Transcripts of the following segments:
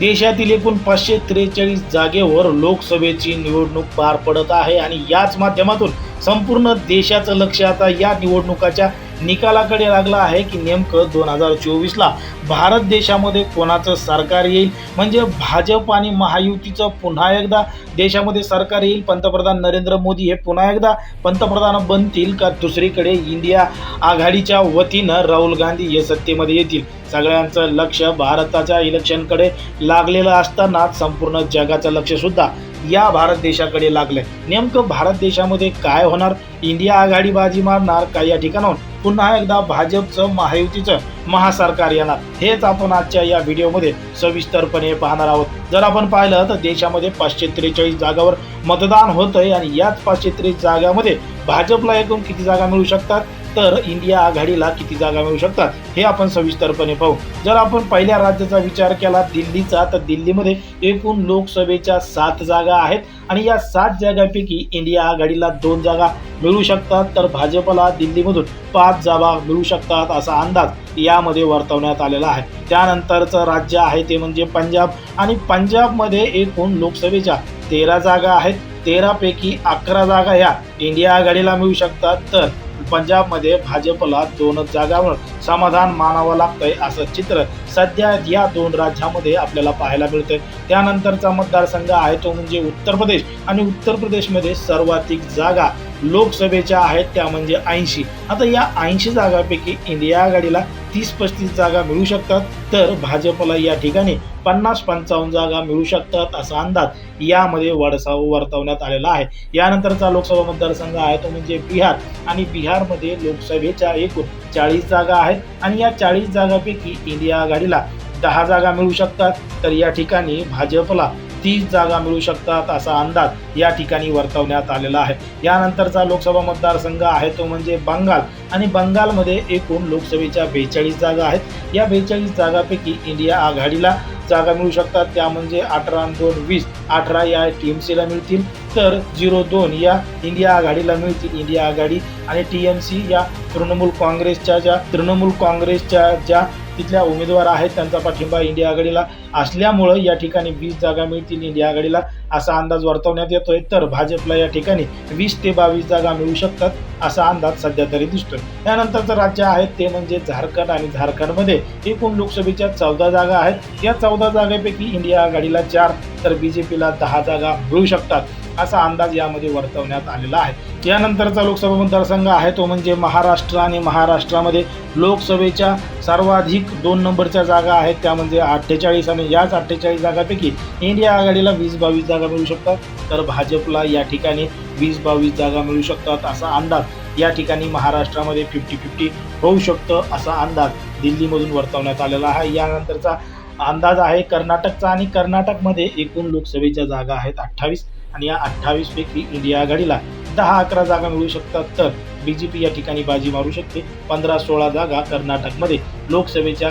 देशातील एकूण पाचशे त्रेचाळीस जागेवर लोकसभेची निवडणूक पार पडत आहे. आणि याच माध्यमातून संपूर्ण देशाचं लक्ष आता या निवडणुकाच्या निकालाकडे लागलं आहे की नेमकं दोन हजार चोवीसला भारत देशामध्ये कोणाचं सरकार येईल? म्हणजे भाजप आणि महायुतीचं पुन्हा एकदा देशामध्ये सरकार येईल? पंतप्रधान नरेंद्र मोदी हे पुन्हा एकदा पंतप्रधान बनतील का? दुसरीकडे इंडिया आघाडीच्या वतीनं राहुल गांधी हे सत्तेमध्ये येतील. सगळ्यांचं लक्ष भारताच्या इलेक्शनकडे लागलेलं असताना संपूर्ण जगाचं लक्षसुद्धा या भारत देशाकडे लागलंय. नेमकं भारत देशामध्ये काय होणार? इंडिया आघाडी बाजी मारणार का या ठिकाणाहून? पुन्हा एकदा भाजपचं महायुतीचं महासरकार येणार. हेच आपण आजच्या या व्हिडिओमध्ये सविस्तरपणे पाहणार आहोत. जर आपण पाहिलं तर देशामध्ये पाचशे त्रेचाळीस जागावर मतदान होतंय आणि याच पाचशे त्रेचाळीस जागामध्ये भाजपला एकूण किती जागा मिळू शकतात? तर इंडिया आघाडीला किती जागा मिळू शकतात? हे आपण सविस्तरपणे पाहू. जर आपण पहिल्या राज्याचा विचार केला दिल्लीचा तर दिल्लीमध्ये एकूण लोकसभेच्या सात जागा आहेत आणि या सात जागांपैकी इंडिया आघाडीला दोन जागा मिळू शकतात. तर भाजपला दिल्लीमधून पाच जागा मिळू शकतात असा अंदाज यामध्ये वर्तवण्यात आलेला आहे. त्यानंतरचं राज्य आहे ते म्हणजे पंजाब आणि पंजाबमध्ये एकूण लोकसभेच्या तेरा जागा आहेत. तेरापैकी अकरा जागा या इंडिया आघाडीला मिळू शकतात. तर पंजाबमध्ये भाजपला दोनच जागा मिळतात समाधान मानावं लागतंय असं चित्र सध्या या दोन राज्यामध्ये आपल्याला पाहायला मिळतंय. त्यानंतरचा मतदारसंघ आहे तो म्हणजे उत्तर प्रदेश. आणि उत्तर प्रदेशमध्ये सर्वाधिक जागा लोकसभेच्या आहेत त्या म्हणजे ऐंशी. आता या ऐंशी जागापैकी इंडिया आघाडीला तीस पस्तीस जागा मिळू शकतात. तर भाजपला या ठिकाणी पन्नास पंचावन्न जागा मिळू शकतात असा अंदाज यामध्ये वडसा वर्तवण्यात आलेला आहे. यानंतरचा लोकसभा मतदारसंघ आहे तो म्हणजे बिहार. आणि बिहारमध्ये लोकसभेच्या एकूण चाळीस जागा आहेत आणि या चाळीस जागापैकी इंडिया आघाडीला दहा जागा मिळू शकतात. तर या ठिकाणी भाजपला तीस जागा मिळू शकतात असा अंदाज या ठिकाणी वर्तवण्यात आलेला आहे. यानंतरचा लोकसभा मतदारसंघ आहे तो म्हणजे बंगाल आणि बंगालमध्ये एकूण लोकसभेच्या बेचाळीस जागा आहेत. या बेचाळीस जागापैकी इंडिया आघाडीला जागा मिळू शकतात. त्या म्हणजे अठरा दोन वीस अठरा या टी एम सीला मिळतील. तर झिरो दोन या इंडिया आघाडीला मिळतील. इंडिया आघाडी आणि टी एम सी या तृणमूल काँग्रेसच्या ज्या तृणमूल काँग्रेसच्या ज्या तिथल्या उमेदवार आहेत त्यांचा पाठिंबा इंडिया आघाडीला असल्यामुळं या ठिकाणी वीस जागा मिळतील इंडिया आघाडीला असा अंदाज वर्तवण्यात येतोय. तर भाजपला या ठिकाणी वीस ते बावीस जागा मिळू शकतात असा अंदाज सध्या तरी दिसतोय. त्यानंतरचं राज्य आहेत ते म्हणजे झारखंड आणि झारखंडमध्ये एकूण लोकसभेच्या चौदा जागा आहेत. या चौदा जागेपैकी इंडिया आघाडीला चार तर बीजेपीला दहा जागा मिळू शकतात. असा अंदाज यामध्ये वर्तवण्यात आलेला आहे. यानंतरचा लोकसभा मतदारसंघ आहे तो म्हणजे महाराष्ट्र आणि महाराष्ट्रामध्ये लोकसभेच्या सर्वाधिक दोन नंबरच्या जागा आहेत. त्या म्हणजे अठ्ठेचाळीस आणि याच अठ्ठेचाळीस जागापैकी इंडिया आघाडीला वीस बावीस जागा मिळू शकतात. तर भाजपला या ठिकाणी वीस बावीस जागा मिळू शकतात असा अंदाज या ठिकाणी महाराष्ट्रामध्ये फिफ्टी फिफ्टी होऊ शकतं असा अंदाज दिल्लीमधून वर्तवण्यात आलेला आहे. यानंतरचा अंदाज आहे कर्नाटकचा आणि कर्नाटकमध्ये एकूण लोकसभेच्या जागा आहेत अठ्ठावीस. आणि या अठ्ठावीस पैकी इंडिया आघाडीला दहा अकरा जागा मिळू शकतात. तर बी जे पी या ठिकाणी बाजी मारू शकते. पंधरा सोळा जागा कर्नाटकमध्ये लोकसभेच्या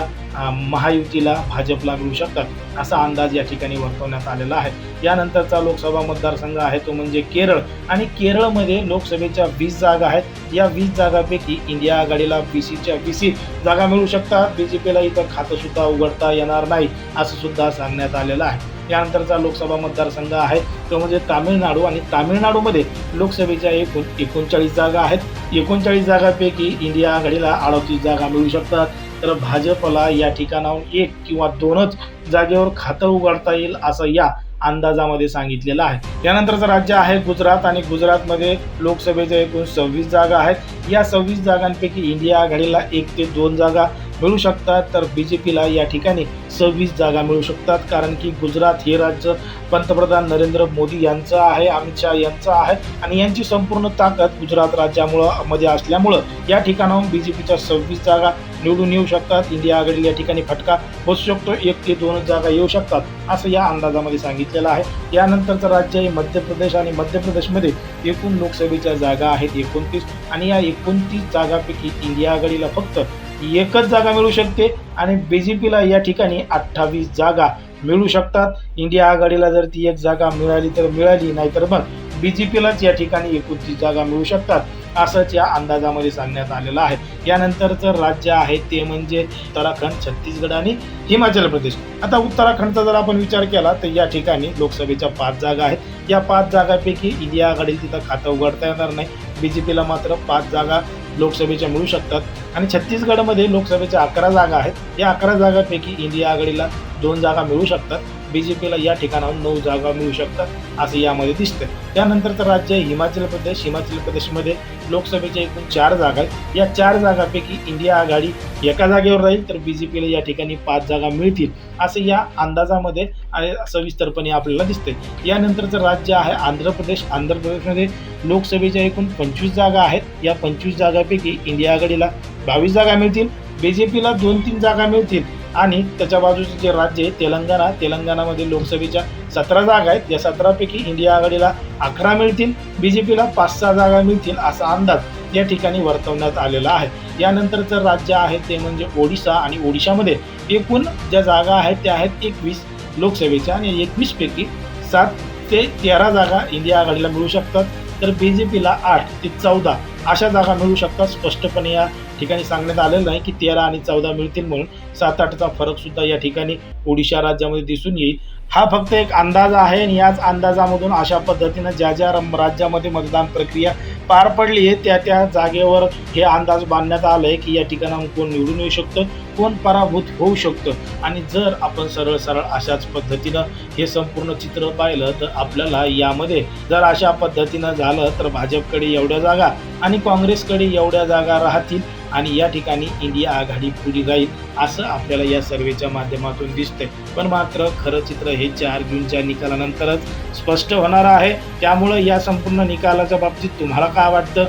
महायुतीला भाजपला मिळू शकतात असा अंदाज या ठिकाणी वर्तवण्यात आलेला आहे. यानंतरचा लोकसभा मतदारसंघ आहे तो म्हणजे केरळ. आणि केरळमध्ये लोकसभेच्या वीस जागा आहेत. या वीस जागापैकी इंडिया आघाडीला बी सीच्या बी सी जागा मिळू शकतात. बी जे पीला इथं खातं सुद्धा उघडता येणार नाही असं सुद्धा सांगण्यात आलेलं आहे. यानंतरचा लोकसभा मतदारसंघ आहे तो म्हणजे तामिळनाडू. आणि तामिळनाडूमध्ये लोकसभेच्या एकूण एकोणचाळीस जागा आहेत. एकोणचाळीस जागापैकी इंडिया आघाडीला अडतीस जागा मिळू शकतात. तर भाजपला या ठिकाणाहून एक किंवा दोनच जागेवर खातं उघडता येईल असं या अंदाजामध्ये सांगितलेलं आहे. त्यानंतरचं राज्य आहे गुजरात आणि गुजरातमध्ये लोकसभेच्या एकूण सव्वीस जागा आहेत. या सव्वीस जागांपैकी इंडिया आघाडीला एक ते दोन जागा मिळू शकतात. तर बी जे पीला या ठिकाणी सव्वीस जागा मिळू शकतात. कारण की गुजरात हे राज्य पंतप्रधान नरेंद्र मोदी यांचं आहे अमित शहा यांचं आहे. आणि यांची संपूर्ण ताकद गुजरात राज्यामुळं मध्ये असल्यामुळं या ठिकाणाहून बी जे पीच्या सव्वीस जागा निवडून येऊ शकतात. इंडिया आघाडीला या ठिकाणी फटका बसू शकतो. एक ते दोनच जागा येऊ शकतात असं या अंदाजामध्ये सांगितलेलं आहे. यानंतरचं राज्य हे मध्य प्रदेश आणि मध्य प्रदेशमध्ये एकूण लोकसभेच्या जागा आहेत एकोणतीस. आणि या एकोणतीस जागापैकी इंडिया आघाडीला फक्त एकच जागा मिळू शकते आणि बी जे पीला या ठिकाणी अठ्ठावीस जागा मिळू शकतात. इंडिया आघाडीला जर ती एक जागा मिळाली तर मिळाली नाहीतर मग बी जे पीलाच या ठिकाणी एकोणतीस जागा मिळू शकतात असंच या अंदाजामध्ये सांगण्यात आलेलं आहे. यानंतरचं राज्य आहे ते म्हणजे उत्तराखंड छत्तीसगड आणि हिमाचल प्रदेश. आता उत्तराखंडचा जर आपण विचार केला तर या ठिकाणी लोकसभेच्या पाच जागा आहेत. या पाच जागापैकी इंडिया आघाडीला तिथं खातं उघडता येणार नाही. बी जे पीला मात्र पाच जागा लोकसभेच्या मिळू शकतात. आणि छत्तीसगडमध्ये लोकसभेच्या अकरा जागा आहेत. या अकरा जागापैकी इंडिया आघाडीला दोन जागा मिळू शकतात. बी जे पीला या ठिकाणाहून नऊ जागा मिळू शकतात असं यामध्ये दिसतं त्यानंतरचं राज्य आहे हिमाचल प्रदेश. हिमाचल प्रदेशमध्ये लोकसभेच्या एकूण चार जागा आहेत. या चार जागापैकी इंडिया आघाडी एका जागेवर राहील तर बी जे पीला या ठिकाणी पाच जागा मिळतील असं या अंदाजामध्ये आणि सविस्तरपणे आपल्याला दिसते यानंतरचं राज्य आहे आंध्र प्रदेश. आंध्र प्रदेशमध्ये लोकसभेच्या एकूण पंचवीस जागा आहेत. या पंचवीस जागापैकी इंडिया आघाडीला बावीस जागा मिळतील बी जे पीला दोन तीन जागा मिळतील. आणि त्याच्या बाजूचे जे राज्य आहे तेलंगणा तेलंगणामध्ये लोकसभेच्या सतरा जागा आहेत. या सतरापैकी इंडिया आघाडीला अकरा मिळतील बी जे पीला पाच सहा जागा मिळतील असा अंदाज या ठिकाणी वर्तवण्यात आलेला आहे. यानंतरचं राज्य आहे ते म्हणजे ओडिशा आणि ओडिशामध्ये एकूण ज्या जागा आहेत त्या आहेत एकवीस लोकसभेच्या आणि एकवीसपैकी सात ते तेरा जागा इंडिया आघाडीला मिळू शकतात. तर बी जे पीला आठ ते चौदा अशा जागा मिळू शकतात. स्पष्टपणे या ठिकाणी सांगण्यात आलेलं नाही की तेरा आणि चौदा मिळतील म्हणून सात आठचा फरक सुद्धा या ठिकाणी ओडिशा राज्यामध्ये दिसून येईल. हा फक्त एक अंदाज आहे आणि याच अंदाजामधून अशा पद्धतीनं ज्या ज्या रम- राज्यामध्ये मतदान प्रक्रिया पार पडली आहे त्या त्या जागेवर हे अंदाज बांधण्यात आलं आहे की या ठिकाणाहून कोण निवडून येऊ शकतं कोण पराभूत होऊ शकतं. आणि जर आपण सरळ सरळ अशाच पद्धतीनं हे संपूर्ण चित्र पाहिलं तर आपल्याला यामध्ये जर अशा पद्धतीनं झालं तर भाजपकडे एवढ्या जागा आणि काँग्रेसकडे एवढ्या जागा राहतील आणि या ठिकाणी इंडिया आघाडी पुढे जाईल असं आपल्याला या सर्वेच्या माध्यमातून दिसतंय. पण मात्र खरं चित्र हे चार जूनच्या निकालानंतरच स्पष्ट होणार आहे. त्यामुळं या संपूर्ण निकालाच्या बाबतीत तुम्हाला काय वाटतं?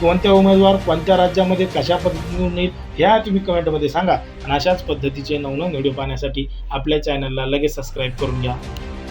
कोणत्या उमेदवार कोणत्या राज्यामध्ये कशा पद्धतीने येईल ह्या तुम्ही कमेंटमध्ये सांगा. आणि अशाच पद्धतीचे नवनवीन व्हिडिओ पाहण्यासाठी आपल्या चॅनलला लगेच सबस्क्राईब करून घ्या.